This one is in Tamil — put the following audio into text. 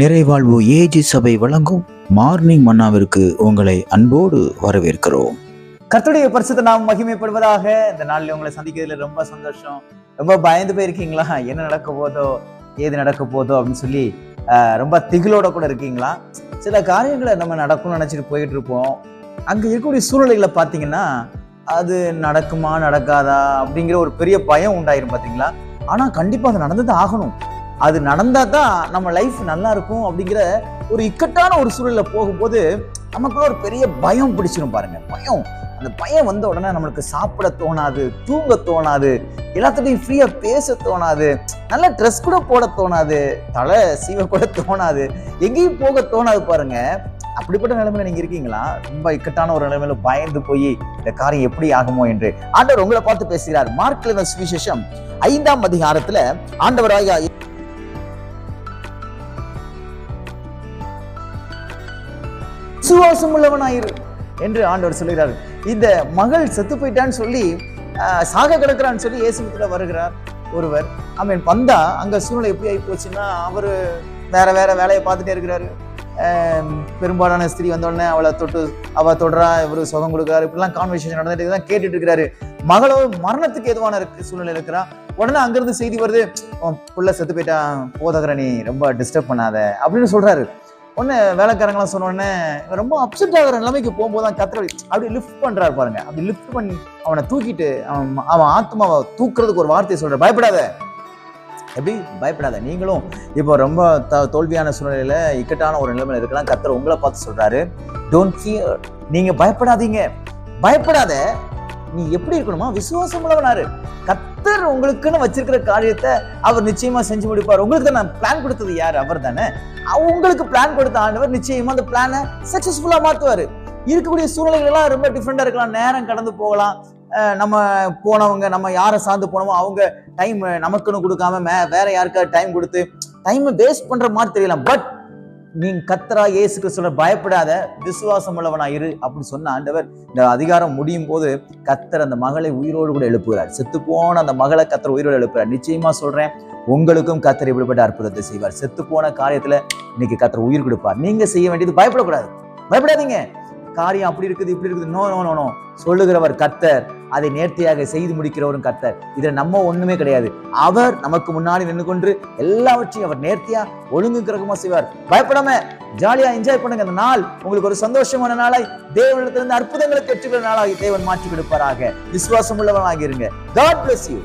நிறைவாழ்வு ஏஜி சபை வழங்கும் மார்னிங் மன்னாவிற்கு உங்களை அன்போடு வரவேற்கிறோம். கர்த்தருடைய பரிசுத்த நாம் மகிமைப்படுவதாக இந்த நாளில் உங்களை சந்திக்கிறதுல ரொம்ப சந்தோஷம். ரொம்ப பயந்து போயிருக்கீங்களா? என்ன நடக்க போதோ ஏது நடக்க போதோ அப்படின்னு சொல்லி ரொம்ப திகிலோட கூட இருக்கீங்களா? சில காரியங்களை நம்ம நடக்கும்னு நினச்சிட்டு போயிட்டு இருப்போம். அங்கே இருக்கக்கூடிய சூழ்நிலைகளை பார்த்தீங்கன்னா அது நடக்குமா நடக்காதா அப்படிங்கிற ஒரு பெரிய பயம் உண்டாயிரும் பார்த்தீங்களா ஆனால் கண்டிப்பாக அது நடந்தது ஆகணும். அது நடந்தா தான் நம்ம லைஃப் நல்லா இருக்கும் அப்படிங்கிற ஒரு இக்கட்டான ஒரு சூழல்ல போகும்போது நமக்குள்ள ஒரு பெரிய பயம் பிடிச்சிரும் பாருங்க. பயம். அந்த பயம் வந்த உடனே நம்மளுக்கு சாப்பிட தோணாது தூங்க தோணாது எல்லாத்துட்டையும் ஃப்ரீயாக பேச தோணாது நல்ல ட்ரெஸ் கூட போட தோணாது தலை சீவ கூட தோணாது எங்கேயும் போக தோணாது பாருங்க. அப்படிப்பட்ட நிலைமையில நீங்க இருக்கீங்களா? ரொம்ப இக்கட்டான ஒரு நிலைமையில பயந்து போய் இந்த காரியம் எப்படி ஆகுமோ என்று ஆண்டவர் உங்களை பார்த்து பேசுகிறார். மார்க்ல சுவிசேஷம் ஐந்தாம் அதிகாரத்துல ஆண்டவராக விசுவாசம் உள்ளவனாயிரு என்று ஆண்டவர் சொல்கிறார். இந்த மகள் செத்து போயிட்டான்னு சொல்லி சாக கிடக்குறான்னு சொல்லி இயேசுத்துல வருகிறார் ஒருவர். அவன் வந்தா அங்க சூழ்நிலை எப்படி ஆகி போச்சுன்னா அவரு வேற வேற வேலையை பார்த்துட்டே இருக்கிறாரு. பெரும்பாலான ஸ்திரீ வந்தோடனே அவளை தொட்டு அவ தொடரா இவரு சுகம் கொடுக்குறாரு இப்படிலாம் கான்வர்சேஷன் நடந்துட்டு தான் கேட்டுட்டு இருக்கிறாரு. மகளோ மரணத்துக்கு எதுவான இருக்கு சூழ்நிலை இருக்கிறா. உடனே அங்கிருந்து செய்தி வருது உன் புள்ள செத்து போயிட்டான் போதகரணி நீ ரொம்ப டிஸ்டர்ப் பண்ணாத அப்படின்னு சொல்றாரு. உடனே வேலைக்காரங்களாம் சொன்னோடனே ரொம்ப அப்செட் ஆகிற நிலைமைக்கு போகும்போது தான் கத்திர அப்படி லிஃப்ட் பண்ணுறாரு பாருங்க. அப்படி லிஃப்ட் பண்ணி அவனை தூக்கிட்டு அவன் அவன் ஆத்மாவை தூக்குறதுக்கு ஒரு வார்த்தையை சொல்கிற பயப்படாத. எப்படி? பயப்படாத. நீங்களும் இப்போ ரொம்ப த- தோல்வியான சூழ்நிலையில் இக்கட்டான ஒரு நிலைமையில் இருக்கலாம். கத்தர் உங்களை பார்த்து சொல்கிறாரு டோன்ட் ஃபியர் நீங்கள் பயப்படாதீங்க. பயப்படாத. நீ எப்படி இருக்கணுமா? விசுவாசம் உள்ளவனாரு கத்தர் உங்களுக்குன்னு வச்சிருக்கிற காரியத்தை அவர் நிச்சயமா செஞ்சு முடிப்பார். உங்களுக்கு தான் நான் பிளான் கொடுத்தது யார்? அவர் தானே. அவங்களுக்கு பிளான் கொடுத்த ஆண்டவர் நிச்சயமா அந்த பிளானை சக்சஸ்ஃபுல்லா மாத்துவாரு. இருக்கக்கூடிய சூழ்நிலைகள் எல்லாம் ரொம்ப டிஃப்ரெண்டா இருக்கலாம். நேரம் கடந்து போகலாம். நம்ம போனவங்க நம்ம யாரை சார்ந்து போனோமோ அவங்க டைம் நமக்குன்னு கொடுக்காம மே- வேற யாருக்காவது டைம் கொடுத்து டைமை வேஸ்ட் பண்ற மாதிரி தெரியலாம். பட் நீ கத்தரா இயேசு கிறிஸ்துவ பயப்படாத விசுவாசம் உள்ளவனா இரு அப்படின்னு சொன்ன ஆண்டவர் இந்த அதிகாரம் முடியும் போது கத்தர் அந்த மகளை உயிரோடு கூட எழுப்புகிறார். செத்து போன அந்த மகளை கத்தர் உயிரோடு எழுப்புறார் நிச்சயமா சொல்றேன் உங்களுக்கும் கத்தர் இப்படிப்பட்ட அற்புதத்தை செய்வார். செத்து போன காரியத்துல இன்னைக்கு கத்தர் உயிர் கொடுப்பார். நீங்க செய்ய வேண்டியது பயப்படக்கூடாது. பயப்படாதீங்க. காரியம் அப்படி இருக்குது இப்படி இருக்குது. நோ நோ நோ நோ சொல்லுகிறவர் கத்தர். அதை நேர்த்தியாக செய்து முடிக்கிறவரும் கத்தர். இதில் நம்ம ஒண்ணுமே கிடையாது. அவர் நமக்கு முன்னாடி நின்று கொண்டு எல்லாவற்றையும் அவர் நேர்த்தியா ஒழுங்கு கிரகமா செய்வார். பயப்படாம ஜாலியா என்ஜாய் பண்ணுங்க. அந்த நாள் உங்களுக்கு ஒரு சந்தோஷமான நாளாய் தேவனிடத்திலிருந்து அற்புதங்களை பெற்றுக்கிற நாளாகி தேவன் மாற்றி கொடுப்பாராக. விசுவாசம் உள்ளவனாக இருங்க. God bless you